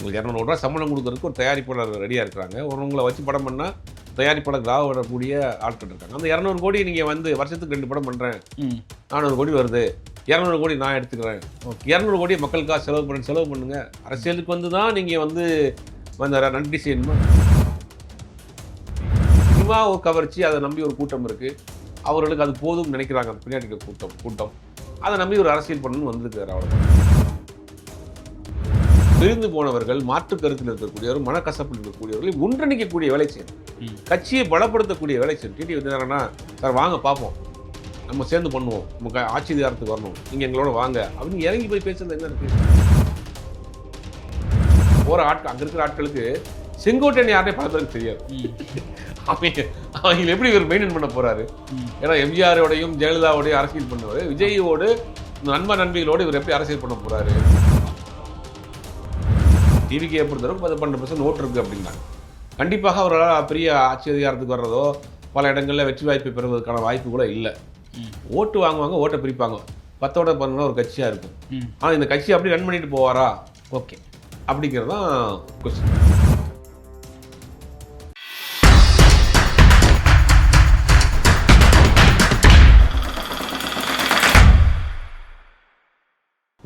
உங்களுக்கு இரநூறுவா சம்பளம் கொடுக்கறதுக்கு ஒரு தயாரிப்பாளர் ரெடியாக இருக்கிறாங்க. ஒருவங்களை வச்சு படம் பண்ணால் தயாரிப்பாளர் வரக்கூடிய ஆட்கள் இருக்காங்க. அந்த இரநூறு கோடி நீங்கள் வந்து வருஷத்துக்கு ரெண்டு படம் பண்ணுறேன் நானூறு கோடி வருது. இரநூறு கோடி நான் எடுத்துக்கிறேன். இரநூறு கோடி மக்களுக்காக செலவு பண்ணி செலவு பண்ணுங்க. அரசியலுக்கு வந்து தான் நீங்கள் வந்து அந்த நன்றி செய்யணும்? சினிமா ஒரு கவர்ச்சி அதை நம்பி ஒரு கூட்டம் இருக்குது அவர்களுக்கு அது போதும் நினைக்கிறாங்க. அந்த பின்னாடி கூட்டம் கூட்டம். அதை நம்பி ஒரு அரசியல் பண்ணணும்னு வந்திருக்காரு அவ்வளோ பிரிந்து போனவர்கள் மாற்று கருத்தில் இருக்கக்கூடியவர் மனக்கசப்பில் இருக்கக்கூடியவர்களை ஒன்றிணைக்கக்கூடிய வேலை செய்யணும். கட்சியை பலப்படுத்தக்கூடிய வேலை செய்யணும். டிடி வந்து சார் வாங்க பார்ப்போம். நம்ம சேர்ந்து பண்ணுவோம். நமக்கு ஆட்சி அதிகாரத்துக்கு வரணும். நீங்கள் எங்களோட வாங்க. அப்படின்னு இறங்கி போய் பேசுறது என்ன இருக்கு? போகிற ஆட்கள் அங்கே இருக்கிற ஆட்களுக்கு செங்கோட்டையன் யாருனே பல பேருக்கு தெரியாது. அவங்க அவங்க எப்படி இவர் மெயின்டைன் பண்ண போறாரு. ஏன்னா எம்ஜிஆரோடையும் ஜெயலலிதாவோடையும் அரசியல் பண்ணவர். விஜயோடு நண்ப நண்பிகளோடு இவர் எப்படி அரசியல் பண்ண போறாரு? டிவிக்கு பொறுத்தவரைக்கும் பத்து பன்னெண்டு பர்சன்ட் ஓட்டு இருக்கு அப்படின்னாங்க. கண்டிப்பாக அவரால் பெரிய ஆட்சி அதிகாரத்துக்கு வர்றதோ பல இடங்களில் வெற்றி வாய்ப்பு பெறுவதற்கான வாய்ப்பு கூட இல்லை. ஓட்டு வாங்குவாங்க ஓட்டை பிரிப்பாங்க. பத்தோட பண்ண ஒரு கட்சியாக இருக்கும். ஆனால் இந்த கட்சி அப்படி ரன் பண்ணிட்டு போவாரா? ஓகே. அப்படிங்கிறது தான் கொஸ்டின்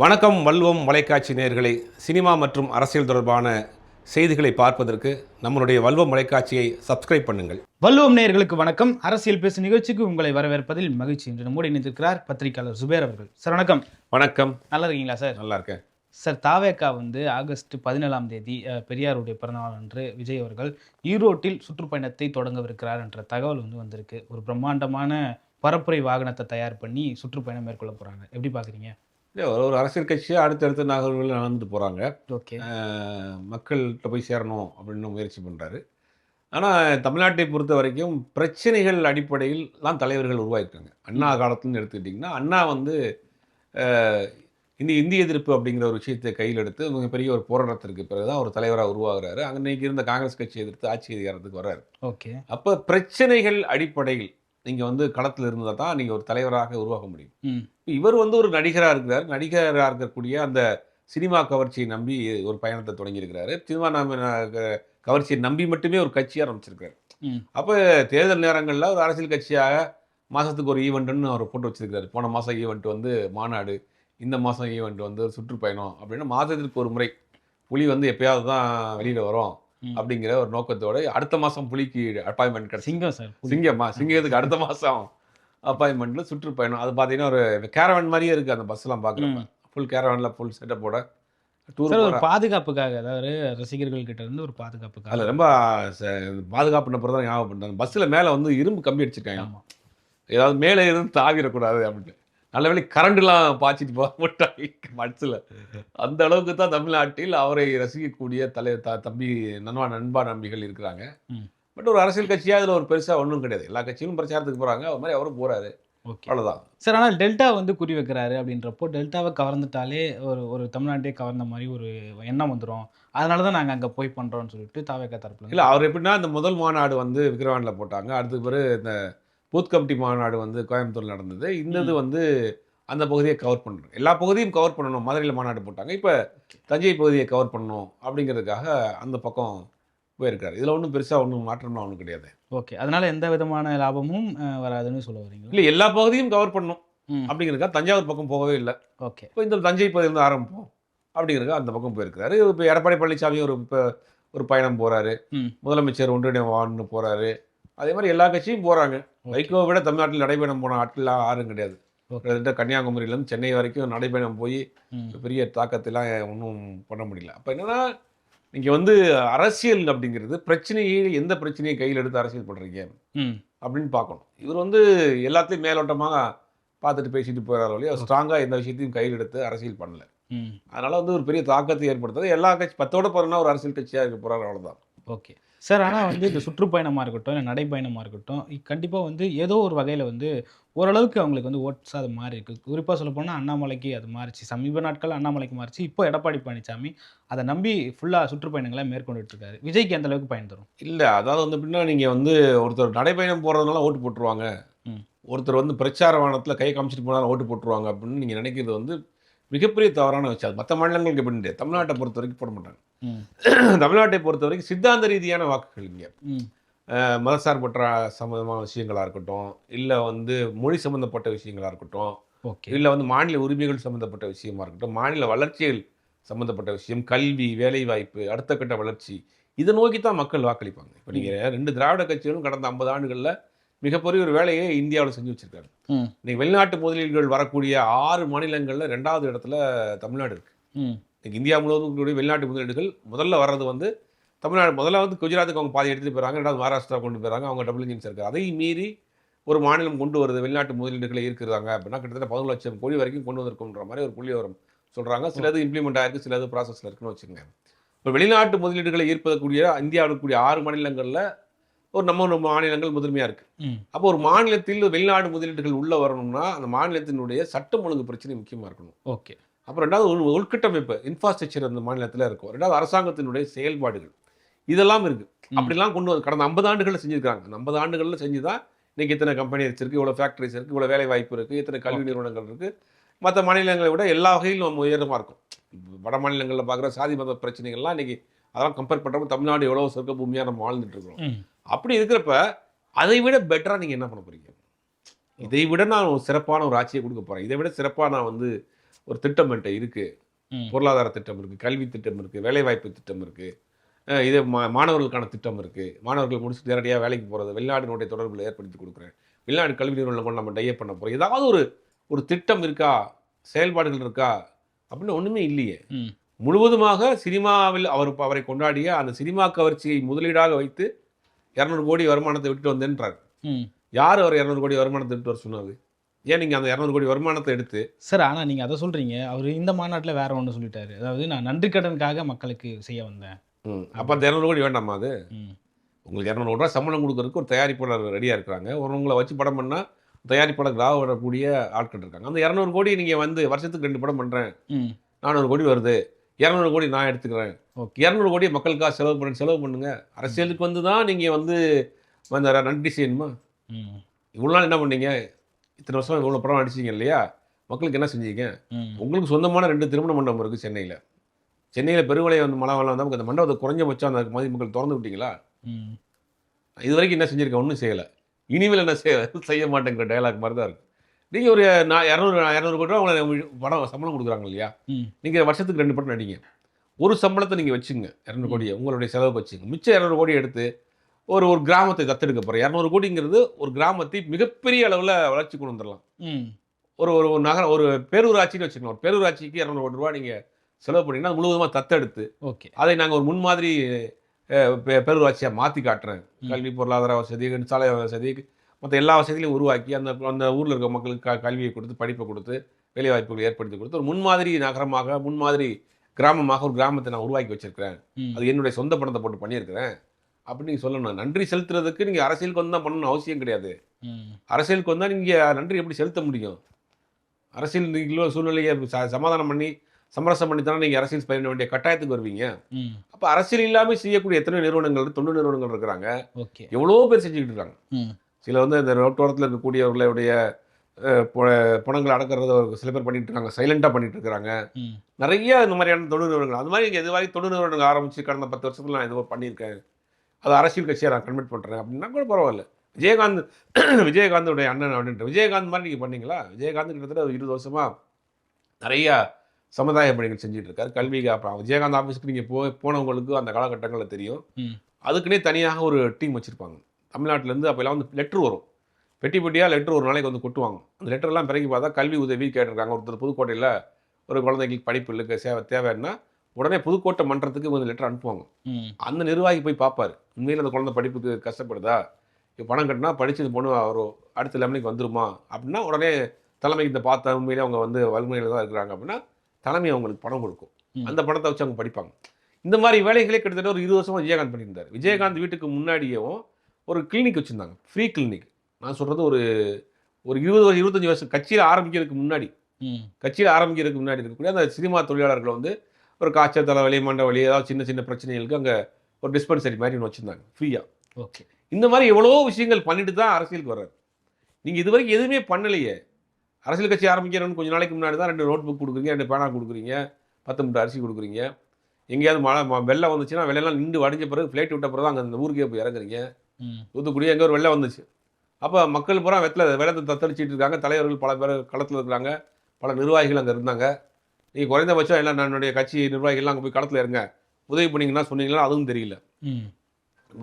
வணக்கம் வல்வம் வலைக்காட்சி நேயர்களே. சினிமா மற்றும் அரசியல் தொடர்பான செய்திகளை பார்ப்பதற்கு நம்மளுடைய வல்வம் வலைக்காட்சியை சப்ஸ்கிரைப் பண்ணுங்கள். வல்லுவம் நேயர்களுக்கு வணக்கம். அரசியல் பேசு நிகழ்ச்சிக்கு உங்களை வரவேற்பதில் மகிழ்ச்சி என்று நம்மோடு இணைந்திருக்கிறார் பத்திரிகையாளர் சுபேர் அவர்கள். சார் வணக்கம். வணக்கம். நல்லா இருக்கீங்களா சார்? நல்லா இருக்கேன். சார் தாவேக்கா வந்து ஆகஸ்ட் பதினேழாம் தேதி பெரியாருடைய பிறந்தநாள் அன்று விஜய் அவர்கள் ஈரோட்டில் சுற்றுப்பயணத்தை தொடங்கவிருக்கிறார் என்ற தகவல் வந்து வந்திருக்கு. ஒரு பிரம்மாண்டமான பரப்புரை வாகனத்தை தயார் பண்ணி சுற்றுப்பயணம் மேற்கொள்ள போறாங்க. எப்படி பாக்குறீங்க? இல்ல, ஒரு ஒரு அரசியல் கட்சியாக அடுத்தடுத்த நகர்வுகள் நடந்துட்டு போகிறாங்க ஓகே. மக்கள்கிட்ட போய் சேரணும் அப்படின்னு முயற்சி பண்ணுறாரு ஆனால் தமிழ்நாட்டை பொறுத்த வரைக்கும் பிரச்சனைகள் அடிப்படையில் தான் தலைவர்கள் உருவாயிருக்காங்க. அண்ணா காலத்துலன்னு எடுத்துக்கிட்டிங்கன்னா அண்ணா வந்து இந்த இந்திய எதிர்ப்பு அப்படிங்கிற ஒரு விஷயத்தை கையில் எடுத்து மிகப்பெரிய ஒரு போராட்டத்திற்கு பிறகு தான் ஒரு தலைவராக உருவாகுறாரு. அன்னைக்கு இருந்த காங்கிரஸ் கட்சி எதிர்த்து ஆட்சி அதிகாரத்துக்கு வர்றாரு. ஓகே. அப்போ பிரச்சனைகள் அடிப்படையில் நீங்கள் வந்து களத்தில் இருந்தால் தான் நீங்கள் ஒரு தலைவராக உருவாக முடியும். இவர் வந்து ஒரு நடிகராக இருக்கிறார். நடிகராக இருக்கக்கூடிய அந்த சினிமா கவர்ச்சியை நம்பி ஒரு பயணத்தை தொடங்கியிருக்கிறாரு. சினிமா நம்ம கவர்ச்சியை நம்பி மட்டுமே ஒரு கட்சி ஆரம்பிச்சிருக்காரு அப்போ தேர்தல் நேரங்களில் ஒரு அரசியல் கட்சியாக மாதத்துக்கு ஒரு ஈவெண்ட்டுன்னு அவர் போட்டு வச்சிருக்காரு போன மாதம் ஈவெண்ட் வந்து மாநாடு இந்த மாதம் ஈவெண்ட் வந்து சுற்றுப்பயணம் அப்படின்னு மாதத்திற்கு ஒரு முறை புலி வந்து எப்பயாவது தான் வெளியில் வரும். அப்படிங்கிற ஒரு நோக்கத்தோட அடுத்த மாதம் புலிக்கு அப்பாயின்மெண்ட் கிடைச்சி. சிங்கம் சார். சிங்கம்மா? சிங்கத்துக்கு அடுத்த மாதம் அப்பாயின்மெண்ட்டில் சுற்றுப்பயணம். அது பார்த்தீங்கன்னா ஒரு கேரவன் மாதிரியே இருக்குது அந்த பஸ்லாம் பார்க்குறப்ப ஃபுல் கேரவனில் ஃபுல் செட்டப்போட டூர் ஒரு பாதுகாப்புக்காக அதாவது ரசிகர்கள் கிட்ட இருந்து ஒரு பாதுகாப்புக்காக. அதில் ரொம்ப பாதுகாப்பு நபர் தான் ஞாபகம் பண்ணுறாங்க பஸ்ஸில் மேலே வந்து இரும்பு கம்பி அடிச்சிருக்காங்க. ஏதாவது மேலே இருந்து தாவிடக்கூடாது அப்படின்னு நல்ல வேளை கரண்ட்லாம் பாய்ச்சிட்டு போக மாட்டாங்க பஸ்ஸில் அந்த அளவுக்கு தான் தமிழ்நாட்டில் அவரை ரசிக்கக்கூடிய தலை த தம்பி நண்பா நண்பா நம்பிகள் இருக்கிறாங்க. பட் ஒரு அரசியல் கட்சியாக அதில் ஒரு பெருசாக ஒன்றும் கிடையாது. எல்லா கட்சியும் பிரச்சாரத்துக்கு போகிறாங்க அது மாதிரி அவரும் போகிறாரு ஓகே. அவ்வளோதான் சார் ஆனால் டெல்டா வந்து குறி வைக்கிறாரு அப்படின்றப்போ டெல்டாவை கவர்ந்துட்டாலே ஒரு ஒரு தமிழ்நாட்டே கவர்ந்த மாதிரி ஒரு எண்ணம் வந்துடும் அதனால தான் நாங்கள் அங்கே போய் பண்ணுறோம்னு சொல்லிட்டு தாவேக்கா தரப்புல இல்லை அவர் எப்படின்னா இந்த முதல் மாநாடு வந்து விக்கிரவாண்டில் போட்டாங்க. அடுத்த பிறகு இந்த பூத் கமிட்டி மாநாடு வந்து கோயம்புத்தூர்ல நடந்தது. இந்த இது வந்து அந்த பகுதியை கவர் பண்ணணும். எல்லா பகுதியும் கவர் பண்ணணும். மதுரையில் மாநாடு போட்டாங்க. இப்போ தஞ்சை பகுதியை கவர் பண்ணணும் அப்படிங்கிறதுக்காக அந்த பக்கம் போயிருக்காரு. இதில் ஒன்றும் பெருசாக ஒன்றும் மாற்றம்லாம் ஒன்றும் கிடையாது. ஓகே. அதனால எந்த விதமான லாபமும் வராதுன்னு சொல்ல வரீங்களா? இல்லை எல்லா பகுதியும் கவர் பண்ணணும் அப்படிங்கிறதுக்காக தஞ்சாவூர் பக்கம் போகவே இல்லை. ஓகே. இப்போ இந்த தஞ்சை பகுதியிலிருந்து ஆரம்பிப்போம் அப்படிங்கிறதுக்காக அந்த பக்கம் போயிருக்கிறாரு. இப்போ எடப்பாடி பழனிசாமி ஒரு இப்போ ஒரு பயணம் போகிறாரு முதலமைச்சர் ஒன்றிணைவான்னு போகிறாரு அதே மாதிரி எல்லா கட்சியும் போகிறாங்க. வைகோவை விட தமிழ்நாட்டில் நடைபயணம் போன ஆட்கள்லாம் யாரும் கிடையாது. கிட்டத்தட்ட கன்னியாகுமரியிலேருந்து சென்னை வரைக்கும் நடைபயணம் போய் பெரிய தாக்கத்தெல்லாம் ஒன்றும் பண்ண முடியல. அப்போ என்னன்னா நீங்கள் வந்து அரசியல் அப்படிங்கிறது பிரச்சனையை எந்த பிரச்சனையை கையில் எடுத்து அரசியல் பண்ணுறீங்க அப்படின்னு பார்க்கணும். இவர் வந்து எல்லாத்தையும் மேலோட்டமாக பார்த்துட்டு பேசிட்டு போகிறார் வழியா ஸ்ட்ராங்காக எந்த விஷயத்தையும் கையில் எடுத்து அரசியல் பண்ணல. அதனால வந்து ஒரு பெரிய தாக்கத்தை ஏற்படுத்தாது எல்லா கட்சி பத்தோட போகிறோன்னா ஒரு அரசியல் கட்சியாக இருக்க போகிறாரு அவ்வளோதான் ஓகே. சார் ஆனால் வந்து இந்த சுற்றுப்பயணமாக இருக்கட்டும் இல்லை நடைப்பயணமாக இருக்கட்டும் கண்டிப்பாக வந்து ஏதோ ஒரு வகையில் வந்து ஓரளவுக்கு அவங்களுக்கு வந்து ஓட்ஸ் அது மாறி இருக்கு. குறிப்பாக சொல்ல போனால் அண்ணாமலைக்கு அது மாறிச்சு சமீப நாட்கள் அண்ணாமலைக்கு மாறிச்சு இப்போ எடப்பாடி பழனிசாமி அதை நம்பி ஃபுல்லாக சுற்றுப்பயணங்களை மேற்கொண்டுட்டு இருக்காரு. விஜய்க்கு எந்த அளவுக்கு பயன் தரும்? இல்லை அதாவது வந்து எப்படின்னா நீங்கள் வந்து ஒருத்தர் நடைபயணம் போகிறதுனால ஓட்டு போட்டுருவாங்க. ஒருத்தர் வந்து பிரச்சார வாகனத்தில் கை காமிச்சிட்டு போனாலும் ஓட்டு போட்டுருவாங்க அப்படின்னு நீங்கள் நினைக்கிறது வந்து மிகப்பெரிய தவறான விஷயம். மற்ற மாநிலங்களுக்கு எப்படி தமிழ்நாட்டை பொறுத்த வரைக்கும் போட மாட்டாங்க. தமிழ்நாட்டை பொறுத்த வரைக்கும் சித்தாந்த ரீதியான வாக்குகள் இங்கே. மதசார்பற்ற சம்மந்தமான விஷயங்களாக இருக்கட்டும் இல்லை வந்து மொழி சம்மந்தப்பட்ட விஷயங்களாக இருக்கட்டும் ஓகே. இல்லை வந்து மாநில உரிமைகள் சம்மந்தப்பட்ட விஷயமா இருக்கட்டும் மாநில வளர்ச்சிகள் சம்மந்தப்பட்ட விஷயம் கல்வி வேலைவாய்ப்பு அடுத்த கட்ட வளர்ச்சி இதை நோக்கி தான் மக்கள் வாக்களிப்பாங்க. இப்போ நீங்கள் ரெண்டு திராவிட கட்சிகளும் கடந்த ஐம்பது ஆண்டுகளில் மிகப்பெரிய ஒரு வேலையை இந்தியாவில் செஞ்சு வச்சிருக்காங்க. ம். இன்னைக்கு வெளிநாட்டு முதலீடுகள் வரக்கூடிய ஆறு மாநிலங்களில் ரெண்டாவது இடத்துல தமிழ்நாடு இருக்கு. ம் இன்னைக்கு இந்தியா முழுவதும் வெளிநாட்டு முதலீடுகள் முதல்ல வர்றது வந்து தமிழ்நாடு முதல்ல வந்து குஜராத்துக்கு அவங்க பாதி எடுத்துட்டு போயிறாங்க ரெண்டாவது மகாராஷ்டிரா கொண்டு போயிறாங்க அவங்க டபுள் இன்ஜின்ஸ் இருக்கு. அதை மீறி ஒரு மாநிலம் கொண்டு வருது வெளிநாட்டு முதலீடுகளை இருக்கிறாங்க அப்படின்னா கிட்டத்தட்ட பதினொரு லட்சம் கோடி வரைக்கும் கொண்டு வந்திருக்குன்ற மாதிரி ஒரு புள்ளி வரும் சொல்றாங்க. சிலது இம்ப்ளிமெண்ட் ஆயிருக்கு சிலது ப்ராசஸில் இருக்குன்னு வச்சுக்கோங்க. இப்போ வெளிநாட்டு முதலீடுகளை ஈர்ப்பதற்குரிய இந்தியாவில் இருக்கக்கூடிய ஆறு மாநிலங்களில் ஒரு நம்ம நம்ம மாநிலங்கள் முதன்மையாக இருக்கு. ம். அப்போ ஒரு மாநிலத்தில் வெளிநாடு முதலீடுகள் உள்ள வரணும்னா அந்த மாநிலத்தினுடைய சட்டம் ஒழுங்கு பிரச்சனை முக்கியமாக இருக்கணும். ஓகே. அப்புறம் ரெண்டாவது உள் உள்கட்டமைப்பு இன்ஃப்ராஸ்ட்ரக்சர் அந்த மாநிலத்தில் இருக்கும். ரெண்டாவது அரசாங்கத்தினுடைய செயல்பாடுகள். இதெல்லாம் இருக்கு. ம். அப்படிலாம் கொண்டு வந்து கடந்த ஐம்பது ஆண்டுகளில் செஞ்சிருக்காங்க அந்த ஐம்பது ஆண்டுகளில் செஞ்சு தான் இன்னைக்கு இத்தனை கம்பெனி இருக்கு இவ்வளோ ஃபேக்ட்ரிஸ் இருக்கு இவ்வளோ வேலை வாய்ப்பு இருக்கு இத்தனை கல்வி நிறுவனங்கள் இருக்கு. மற்ற மாநிலங்களை விட எல்லா வகையிலும் நம்ம உயரமாக இருக்கும். வட மாநிலங்களில் பார்க்குற சாதி மத பிரச்சனைகள்லாம் இன்னைக்கு அதெல்லாம் கம்பேர் பண்ணுறப்ப தமிழ்நாடு எவ்வளோ சொர்க்க பூமியாக நம்ம வாழ்ந்துட்டு இருக்கிறோம். அப்படி இருக்கிறப்ப அதை விட பெட்டராக நீங்கள் என்ன பண்ண போறீங்க? இதை விட நான் ஒரு சிறப்பான ஒரு ஆட்சியை கொடுக்க போறேன். இதை விட சிறப்பாக நான் வந்து ஒரு திட்டம் என்கிட்ட இருக்கு. ம். பொருளாதார திட்டம் இருக்கு கல்வி திட்டம் இருக்கு வேலைவாய்ப்பு திட்டம் இருக்கு. அஹ் இது மா மாணவர்களுக்கான திட்டம் இருக்கு. மாணவர்கள் முடிச்சு நேரடியாக வேலைக்கு போகிறது வெளிநாட்டினுடைய தொடர்பில் ஏற்படுத்தி கொடுக்குறேன். வெளிநாடு கல்வி நிறுவனம் கொண்டு நம்ம டைப் பண்ண போகிறோம் ஏதாவது ஒரு ஒரு திட்டம் இருக்கா? செயல்பாடுகள் இருக்கா? அப்படின்னு ஒன்றுமே இல்லையே. முழுவதுமாக சினிமாவில் அவர் அவரை கொண்டாடிய அந்த சினிமா கவர்ச்சியை முதலீடாக வைத்து இரநூறு கோடி வருமானத்தை விட்டுட்டு வந்தேன்றார். யார் அவர் இரநூறு கோடி வருமானத்தை விட்டு வர சொன்னது ஏன் நீங்கள் அந்த இரநூறு கோடி வருமானத்தை எடுத்து சார் ஆனால் நீங்கள் அதை சொல்கிறீங்க அவர் இந்த மாநாட்டில் வேற ஒன்று சொல்லிட்டாரு. அதாவது நான் நன்றி கடனுக்காக மக்களுக்கு செய்ய வந்தேன். அப்போ அந்த இரநூறு கோடி வேண்டாமா அது? ம். உங்களுக்கு இரநூறு ரூபா சம்பளம் கொடுக்கறதுக்கு ஒரு தயாரிப்பாளர் ரெடியாக இருக்கிறாங்க. ஒரு உங்களை வச்சு படம் பண்ணால் தயாரிப்பாளர் கிராக வரக்கூடிய ஆட்கள் இருக்காங்க. அந்த இரநூறு கோடி நீங்கள் வந்து வருஷத்துக்கு ரெண்டு படம் பண்ணுறேன் ம். நானூறு கோடி வருது. இரநூறு கோடி நான் எடுத்துக்கிறேன். ஓகே. இரநூறு கோடி மக்களுக்காக செலவு பண்ண செலவு பண்ணுங்க. அரசியலுக்கு வந்து தான் நீங்கள் வந்து அந்த நன்றி செய்யணுமா? ம். இவ்வளோ நாள் என்ன பண்ணீங்க? இத்தனை வருஷம் இவ்வளோ படம் அடிச்சீங்க இல்லையா? மக்களுக்கு என்ன செஞ்சீங்க? உங்களுக்கு சொந்தமான ரெண்டு திருமண மண்டபம் இருக்குது சென்னையில். சென்னையில் பெருமழை வந்து மழை வெள்ளம் வந்தால் அந்த மண்டபத்தை குறைஞ்சபட்சம் அந்த மாதிரி மக்கள் திறந்து விட்டீங்களா? இது வரைக்கும் என்ன செஞ்சிருக்கேன் ஒன்றும் செய்யலை. இனிமேல் என்ன செய்ய செய்ய மாட்டேங்கிற டயலாக் மாதிரி தான் இருக்குது நீங்கள் ஒரு நான் இரநூறு இரநூறு கோடி ரூபா உங்களை படம் சம்பளம் கொடுக்குறாங்க இல்லையா? நீங்கள் வருஷத்துக்கு ரெண்டு படம் நடிங்க. ஒரு சம்பளத்தை நீங்கள் வச்சுங்க. இரநூறு கோடியை உங்களுடைய செலவு வச்சுங்க. மிச்சம் இரநூறு கோடி எடுத்து ஒரு ஒரு கிராமத்தை தத்தெடுக்க போகிறேன் இரநூறு கோடிங்கிறது ஒரு கிராமத்தை மிகப்பெரிய அளவில் வளர்ச்சி கொண்டு வந்துடலாம். ஒரு ஒரு ஒரு நகர ஒரு பேரூராட்சின்னு வச்சுக்கணும் ஒரு பேரூராட்சிக்கு இரநூறு கோடி ரூபா நீங்கள் செலவு பண்ணீங்கன்னா முழுவதுமாக தத்தெடுத்து ஓகே. அதை நாங்கள் ஒரு முன்மாதிரி பேரூராட்சியாக மாற்றி காட்டுறேன். கல்வி பொருளாதார வசதி சாலை வசதி மற்ற எல்லா வசதிகளையும் உருவாக்கி அந்த அந்த ஊரில் இருக்க மக்களுக்கு க கல்வியை கொடுத்து படிப்பை கொடுத்து வேலைவாய்ப்புகளை ஏற்படுத்தி கொடுத்து ஒரு முன்மாதிரி நகரமாக முன்மாதிரி கிராமமாக ஒரு கிராமத்தை நான் உருவாக்கி வச்சிருக்கிறேன். அது என்னுடைய சொந்த பணத்தை போட்டு பண்ணியிருக்கிறேன். அப்படின்னு நீங்கள் சொல்லணும். நன்றி செலுத்துறதுக்கு நீங்கள் அரசியலுக்கு வந்து தான் பண்ணணும்னு அவசியம் கிடையாது. அரசியலுக்கு வந்தால் நீங்கள் நன்றி எப்படி செலுத்த முடியும்? அரசியல் நீங்கள் சூழ்நிலையை ச- சமாதானம் பண்ணி சமரசம் பண்ணி தானே நீங்கள் அரசியல் பயிர வேண்டிய கட்டாயத்துக்கு வருவீங்க. அப்போ அரசியல் இல்லாமல் செய்யக்கூடிய எத்தனை நிறுவனங்கள் தொண்டு நிறுவனங்கள் இருக்கிறாங்க. ஓகே. எவ்வளோ பேர் செஞ்சுக்கிட்டு இருக்காங்க. சில வந்து இந்த ரோட்டோரத்தில் இருக்கக்கூடியவர்களுடைய பணங்களை அடக்கிறத சில பேர் பண்ணிட்டு இருக்காங்க. சைலண்டாக பண்ணிட்டு இருக்காங்க ம். நிறைய இந்த மாதிரியான தொண்டு நிறுவனங்கள். அது மாதிரி இது மாதிரி தொண்டு நிறுவனங்கள் ஆரம்பிச்சு கடந்த பத்து வருஷத்துல நான் இது பண்ணியிருக்கேன். அது அரசியல் கட்சியாக நான் கன்வெர்ட் பண்ணுறேன் அப்படின்னா கூட பரவாயில்ல. விஜயகாந்த் விஜயகாந்தோடைய அண்ணன் அப்படின்ட்டு. விஜயகாந்த் மாதிரி நீங்கள் பண்ணீங்களா? விஜயகாந்த் கிட்டத்தட்ட ஒரு இருபது வருஷமா நிறையா சமுதாய பணிகள் செஞ்சுட்டு இருக்காரு. கல்விக்கு அப்புறம் விஜயகாந்த் ஆஃபீஸ்க்கு நீங்கள் போ போனவங்களுக்கு அந்த காலகட்டங்களில் தெரியும். அதுக்குன்னே தனியாக ஒரு டீம் வச்சுருப்பாங்க. தமிழ்நாட்டிலேருந்து அப்போல்லாம் வந்து லெட்ரு வரும். பெட்டி பெட்டியாக லெட்ரு ஒரு நாளைக்கு வந்து கொட்டுவாங்க. அந்த லெட்டர்லாம் பிறகு பார்த்தா கல்வி உதவி கேட்டிருக்காங்க. ஒருத்தர் புதுக்கோட்டையில் ஒரு குழந்தைங்களுக்கு படிப்பு இல்லை சேவை தேவைன்னா உடனே புதுக்கோட்டை மன்றத்துக்கு வந்து லெட்டர் அனுப்புவாங்க. அந்த நிர்வாகி போய் பார்ப்பாரு. உண்மையில் அந்த குழந்தை படிப்புக்கு கஷ்டப்படுதா? இப்போ பணம் கட்டினா படிச்சது பொண்ணு ஒரு அடுத்த லெவலுக்கு வந்துருமா? அப்படின்னா உடனே தலைமைக்கு இந்த பார்த்தா உண்மையிலே அவங்க வந்து வறுமையில் தான் இருக்கிறாங்க அப்படின்னா தலைமை அவங்களுக்கு பணம் கொடுக்கும். அந்த பணத்தை வச்சு அவங்க படிப்பாங்க. இந்த மாதிரி வேலைகளே கிட்டத்தட்ட ஒரு இருபது வருஷமா விஜயகாந்த் பண்ணியிருந்தார். விஜயகாந்த் வீட்டுக்கு முன்னாடியும் ஒரு கிளினிக் வச்சுருந்தாங்க. ஃப்ரீ கிளினிக் நான் சொல்கிறது ஒரு ஒரு இருபது வருஷம் இருபத்தஞ்சி வருஷம் கட்சியில் ஆரம்பிக்கிறதுக்கு முன்னாடி. கட்சியில் ஆரம்பிக்கிறதுக்கு முன்னாடி இருக்கக்கூடிய அந்த சினிமா தொழிலாளர்கள் வந்து ஒரு காய்ச்சல் தலைவலி மண்டவலி ஏதாவது சின்ன சின்ன பிரச்சனைகளுக்கு அங்கே ஒரு டிஸ்பென்சரி மாதிரி ஒன்று வச்சுருந்தாங்க ஃப்ரீயாக ஓகே. இந்த மாதிரி எவ்வளோ விஷயங்கள் பண்ணிட்டு தான் அரசியலுக்கு வர்றாரு. நீங்கள் இது வரைக்கும் எதுவுமே பண்ணலையே. அரசியல் கட்சி ஆரம்பிக்கிறேன்னு கொஞ்ச நாளைக்கு முன்னாடி தான் ரெண்டு நோட் புக் கொடுக்குறீங்க ரெண்டு பேனா கொடுக்குறீங்க பத்து மூட்டை அரிசி கொடுக்குறீங்க. எங்கேயாவது மழை வெள்ளம் வந்துச்சுன்னா வெள்ளம் நின்று வடிஞ்ச பிறகு ஃப்ளைட் விட்ட பிறகு அங்கே அந்த ஊருக்கே போய் இறங்குறீங்க. தூத்துக்குடி எங்கே ஒரு வெள்ளம் வந்துச்சு. அப்போ மக்கள் பூரா வெத்தலை வெள்ளத்தை தத்தளிச்சிட்டு இருக்காங்க. தலைவர்கள் பல பேர் களத்தில் இருக்கிறாங்க. பல நிர்வாகிகள் அங்கே இருந்தாங்க. நீங்கள் குறைந்தபட்சம் எல்லாம் என்னுடைய கட்சி நிர்வாகிகள்லாம் அங்கே போய் களத்தில் இருங்க. உதவி பண்ணீங்கன்னா சொன்னீங்களா அதுவும் தெரியல.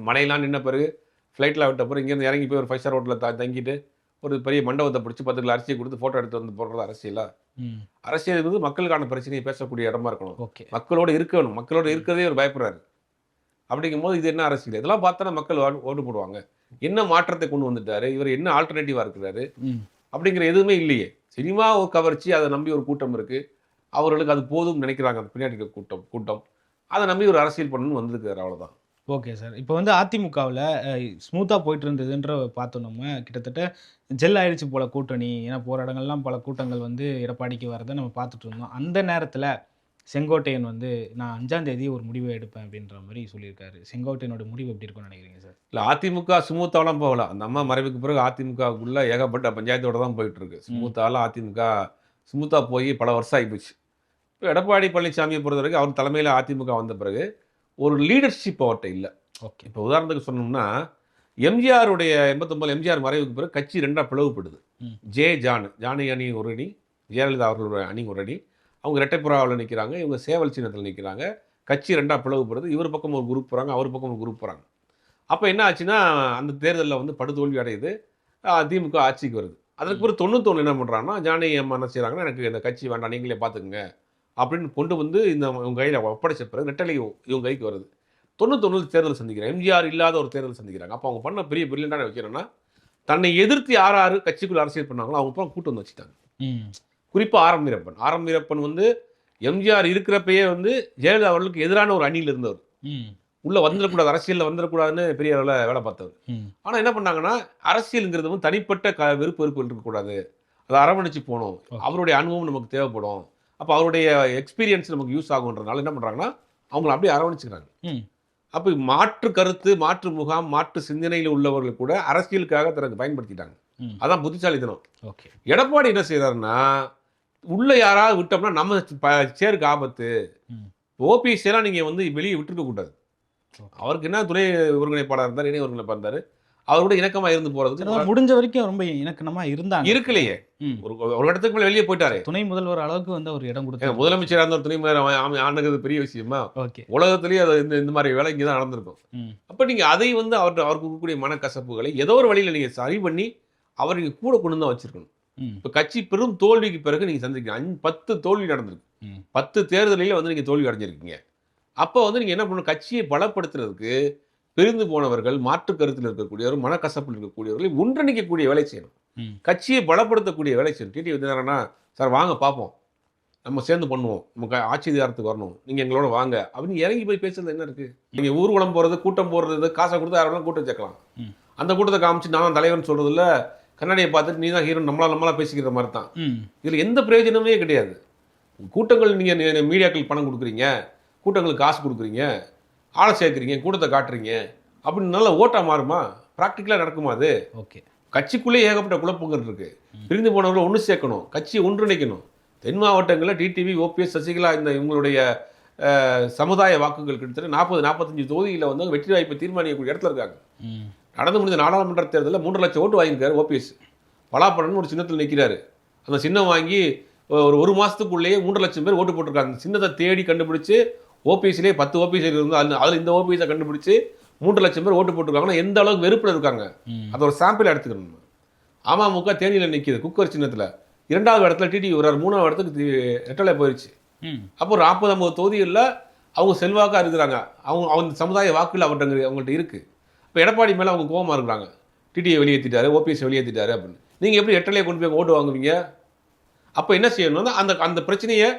மழையெல்லாம் நின்ன பிறகு ஃப்ளைட்டில் விட்ட பிறகு இங்கேருந்து இறங்கி போய் ஒரு ஃபைவ் ஸ்டார் ஹோட்டலில் த தங்கிட்டு ஒரு பெரிய மண்டபத்தை பிடிச்சி பத்து கிலோ அரிசியை கொடுத்து ஃபோட்டோ எடுத்து வந்து போடுறது அரசியலா? அரசியல் வந்து மக்களுக்கான பிரச்சனையை பேசக்கூடிய இடமா இருக்கணும். ஓகே. மக்களோட இருக்கணும் மக்களோட இருக்கிறதே ஒரு பயப்படுறாரு. அப்படிங்கும்போது இது என்ன அரசியல்? இதெல்லாம் பார்த்தா மக்கள் ஓட்டு- போடுவாங்க. என்ன மாற்றத்தை கொண்டு வந்துட்டாரு? இவர் என்ன ஆல்டர்னேட்டிவா இருக்கிறாரு? அப்படிங்கிற எதுவுமே இல்லையே. சினிமா கவர்ச்சி அதை நம்பி ஒரு கூட்டம் இருக்கு. அவர்களுக்கு அது போதும்னு நினைக்கிறாங்க அந்த பின்னாடி இருக்க கூட்டம் கூட்டம். அதை நம்பி ஒரு அரசியல் பண்ணணும்னு வந்திருக்காரு அவ்வளவுதான். Okay sir. இப்போ வந்து அதிமுகவில் ஸ்மூத்தாக போயிட்டு இருந்ததுன்ற பார்த்தோம் நம்ம. கிட்டத்தட்ட ஜெல் ஆயிடுச்சு போல கூட்டணி. ஏன்னா போகிற இடங்கள்லாம் பல கூட்டங்கள் வந்து எடப்பாடிக்கு வரதை நம்ம பார்த்துட்டு இருந்தோம். அந்த நேரத்தில் செங்கோட்டையன் வந்து நான் அஞ்சாம் தேதி ஒரு முடிவை எடுப்பேன் அப்படின்ற மாதிரி சொல்லியிருக்காரு. செங்கோட்டையனோட முடிவு எப்படி இருக்கும்னு நினைக்கிறீங்க சார்? இல்ல அதிமுக சுமூத்தாலாம் போகலாம் அந்த அம்மா மறைவுக்கு பிறகு அதிமுகவுக்குள்ள ஏகப்பட்ட பஞ்சாயத்தோட தான் போயிட்டு இருக்கு. சுமூத்தாலாம் அதிமுக சுமூத்தா போய் பல வருஷம் ஆகிப்போச்சு இப்போ எடப்பாடி பழனிசாமியை பொறுத்த வரைக்கும் அவர் தலைமையில் அதிமுக வந்த பிறகு ஒரு லீடர்ஷிப் அவர்கிட்ட இல்லை. ஓகே. இப்போ உதாரணத்துக்கு சொன்னோம்னா எம்ஜிஆருடைய எண்பத்தொம்பது எம்ஜிஆர் மறைவுக்கு பிறகு கட்சி ரெண்டாக பிளவுபடுது. ஜே ஜான் ஜானி அணி ஒரு அணி ஜெயலலிதா அவர்களோட அணி ஒரு அணி அவங்க இரட்டைப்புறாவில் நிற்கிறாங்க இவங்க சேவல் சின்னத்தில் நிற்கிறாங்க கட்சி ரெண்டாக பிளவுபடுது இவர் பக்கம் ஒரு குரூப் போகிறாங்க அவர் பக்கம் ஒரு குரூப் போகிறாங்க அப்போ என்ன ஆச்சுன்னா அந்த தேர்தலில் வந்து படுதோல்வி அடையுது திமுக ஆட்சிக்கு வருது. அதற்கு பிறகு தொண்ணூத்தொன்று என்ன பண்ணுறாங்கன்னா ஜானகி அம்மா என்ன செய்கிறாங்கன்னா எனக்கு இந்த கட்சி வேண்டாம் நீங்களே பார்த்துக்குங்க அப்படின்னு கொண்டு வந்து இந்த இவங்க கையில் ஒப்படைச்ச பிறகு நெட்டலை இவங்க கைக்கு வருது. தொண்ணூத்தொன்னு தேர்தல் சந்திக்கிறாங்க. எம்ஜிஆர் இல்லாத ஒரு தேர்தல் சந்திக்கிறாங்க. அப்போ அவங்க பண்ண பெரிய பிரில்லியண்டான வைக்கிறேன்னா தன்னை எதிர்த்து யார் யார் கட்சிக்குள்ள அரசியல் பண்ணாங்களோ அவங்க அப்புறம் கூட்டு வந்து வச்சுட்டாங்க. குறிப்பாக ஆரம் வீரப்பன். ஆரம் வீரப்பன் வந்து எம்ஜிஆர் இருக்கிறப்பயே வந்து ஜெயலலிதா அவர்களுக்கு எதிரான ஒரு அணியில் இருந்தவர். உள்ள வந்துடக்கூடாது அரசியலில் வந்துடக்கூடாதுன்னு பெரிய அளவில் வேலை பார்த்தவர். ஆனால் என்ன பண்ணாங்கன்னா அரசியலுங்கிறது வந்து தனிப்பட்ட க வெறுப்பு வெறுப்பு இருக்கக்கூடாது. அதை அரவணைச்சு போகணும். அவருடைய அனுபவம் நமக்கு தேவைப்படும். அப்போ அவருடைய எக்ஸ்பீரியன்ஸ் நமக்கு யூஸ் ஆகுன்றதுனால என்ன பண்ணுறாங்கன்னா அவங்கள அப்படியே அரவணைச்சுக்கிறாங்க. அப்போ மாற்று கருத்து மாற்று முகாம் மாற்று சிந்தனையில் உள்ளவர்கள் கூட அரசியலுக்காக தனக்கு பயன்படுத்திட்டாங்க. அதான் புத்திசாலித்தனம். ஓகே. எடப்பாடி என்ன செய்றாருன்னா உள்ள யாராவது விட்டோம்னா நம்ம சேருக்கு ஆபத்து. ஓபிஎஸ் எல்லாம் நீங்க வந்து வெளியே விட்டுருக்க கூடாது. அவருக்கு என்ன துணை ஒருங்கிணைப்பாளர் இருந்தார் இணை ஒருங்கிணைப்பாளர் இருந்தார்? அவரோட இணக்கமா இருந்து போறதுக்கு முடிஞ்ச வரைக்கும் ரொம்ப இணக்கமா இருந்தாங்க. இருக்கலையே. ஒரு ஒரு இடத்துக்கு மேல வெளியே போயிட்டாரு. துணை முதல்வர் அளவுக்கு வந்து அவர் இடம் கொடுத்தாரு. முதலமைச்சரா இருந்த ஒரு துணை முதல்வர் ஆண்டுங்கிறது பெரிய விஷயமா? ஓகே. உலகத்திலேயே அது இந்த இந்த மாதிரி வேலை இங்கே தான் நடந்திருக்கும் அப்போ நீங்க அதை வந்து அவர்கிட்ட அவருக்கு இருக்கக்கூடிய மனக்கசப்புகளை ஏதோ ஒரு வழியில நீங்க சரி பண்ணி அவர் கூட கொண்டு தான் வச்சிருக்கணும். இப்போ கட்சி பெரும் தோல்விக்கு பிறகு நீங்க சந்திக்கிறீங்க. அஞ்சு பத்து தோல்வி நடந்திருக்கு. பத்து தேர்தலில் வந்து நீங்க தோல்வி அடைஞ்சிருக்கீங்க. அப்போ வந்து நீங்க என்ன பண்ணணும்? கட்சியை பலப்படுத்துறதுக்கு பிரிந்து போனவர்கள் மாற்று கருத்தில் இருக்கக்கூடியவர் மனக்கசப்பில் இருக்கக்கூடியவர்களை ஒன்றிணைக்கக்கூடிய வேலை செய்யணும். கட்சியை பலப்படுத்தக்கூடிய வேலை செய்யணும். டிடி வந்து சார் வாங்க பார்ப்போம் நம்ம சேர்ந்து பண்ணுவோம். நமக்கு ஆட்சி அதிகாரத்துக்கு வரணும். நீங்க எங்களோட வாங்க. அப்படின்னு இறங்கி போய் பேசுறது என்ன இருக்கு? நீங்க ஊர்வலம் போறது கூட்டம் போடுறது காசை கொடுத்து யாரெல்லாம் கூட்டம் சேர்க்கலாம். அந்த கூட்டத்தை காமிச்சு நான் தான் தலைவன் சொல்றதுல கண்ணாடியை பார்த்துட்டு நீ தான் ஹீரோ நம்மளா நம்மளா பேசிக்கிற மாதிரி தான். இதில் எந்த பிரயோஜனமே கிடையாது. கூட்டங்கள் நீங்கள் மீடியாக்கள் பணம் கொடுக்குறீங்க. கூட்டங்களுக்கு காசு கொடுக்குறீங்க. ஆளை சேர்க்குறீங்க கூட்டத்தை காட்டுறீங்க அப்படின்னு நல்லா ஓட்டா மாறுமா? ப்ராக்டிக்கலாக நடக்குமா அது? ஓகே. கட்சிக்குள்ளே ஏகப்பட்ட குழப்பங்கள் இருக்கு. பிரிந்து போனவங்களை ஒன்று சேர்க்கணும் கட்சியை ஒன்றிணைக்கணும். தென் மாவட்டங்களில் டிடிவி ஓபிஎஸ் சசிகலா இந்த இவங்களுடைய சமுதாய வாக்குகள் கிட்டத்தட்ட நாற்பது நாற்பத்தஞ்சு தொகுதியில் வந்து வெற்றி வாய்ப்பை தீர்மானிக்கக்கூடிய இடத்துல இருக்காங்க. நடந்து முடிந்த நாடாளுமன்ற தேர்தலில் மூன்று லட்சம் ஓட்டு வாங்கியிருக்காரு ஓபிஎஸ் பலாப்பழம்னு ஒரு சின்னத்தில் நிற்கிறாரு அந்த சின்னம் வாங்கி ஒரு ஒரு மாதத்துக்குள்ளேயே மூன்று லட்சம் பேர் ஓட்டு போட்டிருக்காங்க. சின்னத்தை தேடி கண்டுபிடிச்சு ஓபிஎஸ்லேயே பத்து ஓபிஎஸ் இருந்து அதில் அதில் இந்த ஓபிஎஸை கண்டுபிடிச்சு மூன்று லட்சம் பேர் ஓட்டு போட்டிருக்காங்கன்னா எந்த அளவுக்கு வெறுப்பில் இருக்காங்க? அதை ஒரு சாம்பிள் எடுத்துக்கணும் அமமுக தேனியில் நிற்கிது குக்கர் சின்னத்தில். இரண்டாவது இடத்துல டிடி வர்றாரு மூணாவது இடத்துக்கு ரெட்டலை போயிடுச்சு அப்போ ஒரு நாற்பது ஐம்பது தொகுதிகளில் அவங்க செல்வாக்காக இருக்கிறாங்க. அவங்க அவங்க சமுதாய வாக்குகள் அவர்கிட்ட அவங்கள்ட்ட இருக்குது இப்போ எடப்பாடி மேலே அவங்க கோவமா இருக்கிறாங்க. டிடியை வெளியேற்றிட்டாரு ஓபிஎஸ் வெளியேற்றிட்டாரு அப்படின்னு. நீங்கள் எப்படி எட்டலையை கொண்டு போய் ஓட்டு வாங்குவீங்க? அப்போ என்ன செய்யணும்னா அந்த அந்த பிரச்சனையை